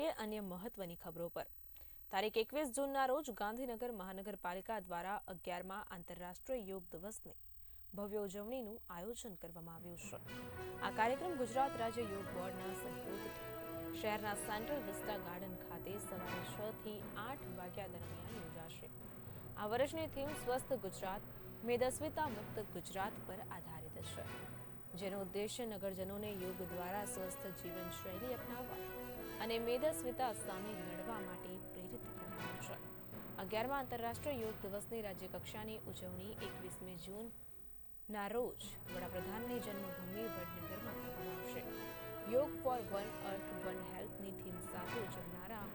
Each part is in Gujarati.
જોઈએ અન્ય મહત્વની ખબરો પર. તારીખ એકવીસ જૂનના રોજ ગાંધીનગર મહાનગરપાલિકા દ્વારા અગિયારમાં આંતરરાષ્ટ્રીય યોગ દિવસની ભવ્ય ઉજવણીનું આયોજન કરવામાં આવ્યું છે. આ કાર્યક્રમ ગુજરાત રાજ્ય યોગ બોર્ડના સહયોગથી શહેરના સેન્ટ્રલ વિસ્ટા ગાર્ડન ખાતે સવારે છ થી આઠ વાગ્યા દરમિયાન યોજાશે. આ વર્ષની થીમ સ્વસ્થ ગુજરાત, મેદસ્વીતા મુક્ત ગુજરાત પર આધારિત છે, જેનો ઉદ્દેશ્ય નગરજનોને યોગ દ્વારા સ્વસ્થ જીવનશૈલી અપનાવવા અને મેધસ્વિતા સામે લડવા માટે પ્રેરિત કરવાનો છે. અગિયારમા આંતરરાષ્ટ્રીય યોગ દિવસની રાજ્યકક્ષાની ઉજવણી એકવીસમી જૂન ના રોજ વડાપ્રધાનની જન્મભૂમિ વડનગરમાં કરવામાં આવશે. Yoga for one earth one હેલ્થની થીમ સાથે ઉજવનારા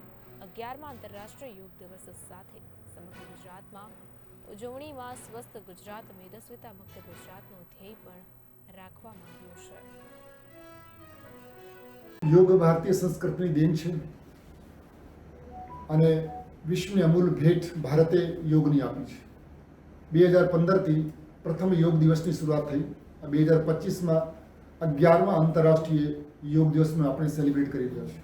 અગિયારમા આંતરરાષ્ટ્રીય યોગ દિવસ સાથે સમગ્ર ગુજરાતમાં ઉજવણીમાં સ્વસ્થ ગુજરાત મેદસ્વિતા મુક્ત ગુજરાતનો ધ્યેય પણ રાખવામાં આવ્યો છે. યોગ ભારતીય સંસ્કૃતિની દેન છે. અને વિશ્વની અમૂલ ભેટ ભારતે યોગની આપી છે. બે હજાર પંદરથી પ્રથમ યોગ દિવસની શરૂઆત થઈ. બે હજાર પચીસમાં અગિયારમા આંતરરાષ્ટ્રીય યોગ દિવસનું આપણે સેલિબ્રેટ કરી રહ્યા છીએ.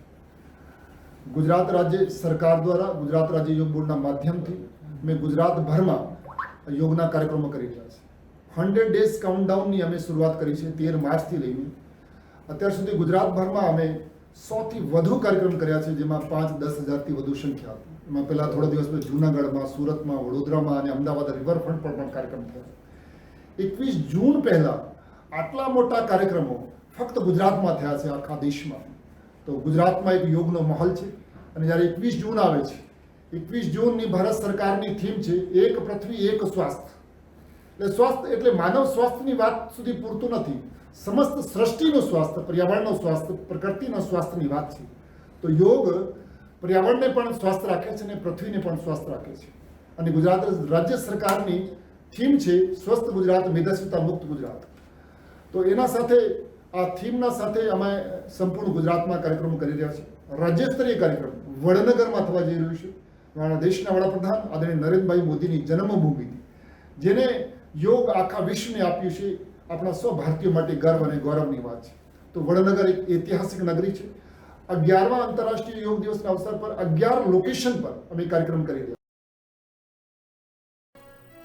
ગુજરાત રાજ્ય સરકાર દ્વારા ગુજરાત રાજ્ય યોગ બોર્ડના માધ્યમથી મેં ગુજરાતભરમાં યોગના કાર્યક્રમો કરી રહ્યા છે હંડ્રેડ ડેઝ કાઉન્ટડાઉનની અમે શરૂઆત કરી છે તેર માર્ચથી લઈને અત્યાર સુધી ગુજરાતભરમાં અમે સૌથી વધુ કાર્યક્રમ કર્યા છે, જેમાં પાંચ દસ હજારથી વધુ સંખ્યા એમાં પહેલા થોડા દિવસ પછી જૂનાગઢમાં, સુરતમાં, વડોદરામાં અને અમદાવાદ રિવરફ્રન્ટ પર પણ કાર્યક્રમ થયા એકવીસ જૂન પહેલા આટલા મોટા કાર્યક્રમો ફક્ત ગુજરાતમાં થયા છે, આખા દેશમાં. તો ગુજરાતમાં એક યોગનો માહોલ છે અને જ્યારે એકવીસ જૂન આવે છે, એકવીસ જૂનની ભારત સરકારની થીમ છે, એક પૃથ્વી, એક સ્વાસ્થ્ય. એટલે સ્વાસ્થ્ય એટલે માનવ સ્વાસ્થ્યની વાત સુધી પૂરતું નથી. સમસ્ત સૃષ્ટિનું સ્વાસ્થ્ય પર્યાવરણનું સ્વાસ્થ્ય પ્રકૃતિના સ્વાસ્થ્યની વાત છે તો યોગ પર્યાવરણને પણ સ્વાસ્થ્ય રાખે છે અને પૃથ્વીને પણ સ્વસ્થ રાખે છે અને ગુજરાત રાજ્ય સરકારની થીમ છે સ્વસ્થ ગુજરાત મેદસ્વીતા મુક્ત ગુજરાત તો એના સાથે આ થીમના સાથે અમે સંપૂર્ણ ગુજરાતમાં કાર્યક્રમો કરી રહ્યા છીએ રાજ્ય સ્તરીય કાર્યક્રમ વડનગરમાં થવા જઈ રહ્યું છે। અમારા દેશના વડાપ્રધાન આદરણીય નરેન્દ્રભાઈ મોદીની જન્મભૂમિ. જેને યોગ આખા વિશ્વને આપ્યું છે આપણા સૌ ભારતીયો માટે ગર્વ અને ગૌરવની વાત છે. તો વડનગર એક ઐતિહાસિક નગરી છે. અગિયારમા આંતરરાષ્ટ્રીય યોગ દિવસના અવસર પર અગિયાર લોકેશન પર અમે કાર્યક્રમ કરી રહ્યા